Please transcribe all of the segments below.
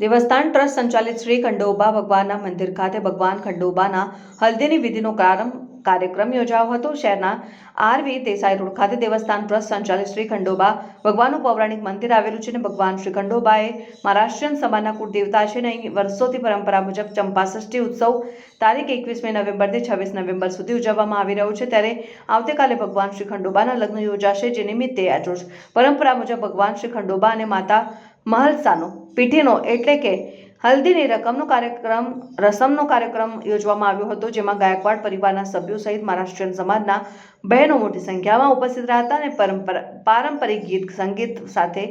દેવસ્થાન trust સંચાલિત શ્રી ખંડોબા ભગવાનના મંદિર ખાતે ભગવાન ખંડોબાના હલ્દીની વિધિનો પ્રારંભ કાર્યક્રમ યોજાયો હતો. શહેરના આરવી દેસાઈ રોડ ખાતે દેવસ્થાન ટ્રસ્ટ સંચાલિત શ્રી ખંડોબા ભગવાનનું પૌરાણિક મંદિર આવેલું છે અને ભગવાન શ્રી ખંડોબાએ મહારાષ્ટ્રીયન સમાજના કુળદેવતા છે અને અહીં વર્ષોથી પરંપરા મુજબ ચંપાષષ્ઠી ઉત્સવ તારીખ એકવીસમી નવેમ્બરથી છવ્વીસ નવેમ્બર સુધી ઉજવવામાં આવી રહ્યો છે. ત્યારે આવતીકાલે ભગવાન શ્રી ખંડોબાના લગ્ન યોજાશે, જે નિમિત્તે આજરોજ પરંપરા મુજબ ભગવાન શ્રી ખંડોબા અને માતા મહલસાનો, પીઠીનો એટલે કે હલ્દીની રકમનો કાર્યક્રમ, રસમનો કાર્યક્રમ યોજવામાં આવ્યો હતો, જેમાં ગાયકવાડ પરિવારના સભ્યો સહિત મહારાષ્ટ્રીયન સમાજના બહેનો મોટી સંખ્યામાં ઉપસ્થિત રહ્યા હતા અને પારંપરિક ગીત, સંગીત સાથે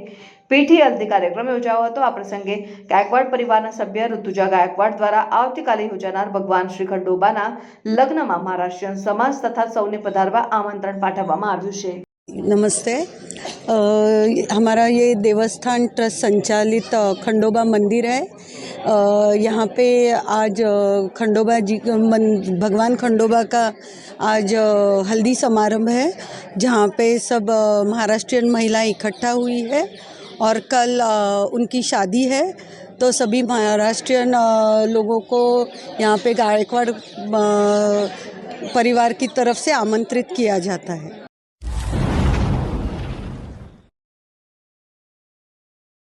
પીઠી હલ્દી કાર્યક્રમ યોજાયો હતો. આ પ્રસંગે ગાયકવાડ પરિવારના સભ્ય ઋતુજા ગાયકવાડ દ્વારા આવતીકાલે યોજાનાર ભગવાન શ્રી ખંડોબાના લગ્નમાં મહારાષ્ટ્રીયન સમાજ તથા સૌને પધારવા આમંત્રણ પાઠવવામાં આવ્યું છે. નમસ્તે. हमारा ये देवस्थान ट्रस्ट संचालित खंडोबा मंदिर है। यहाँ पे आज खंडोबा जी भगवान खंडोबा का आज हल्दी समारंभ है, जहाँ पे सब महाराष्ट्रियन महिलाएँ इकट्ठा हुई है और कल उनकी शादी है। तो सभी महाराष्ट्रियन लोगों को यहाँ पे गायकवाड़ परिवार की तरफ़ से आमंत्रित किया जाता है।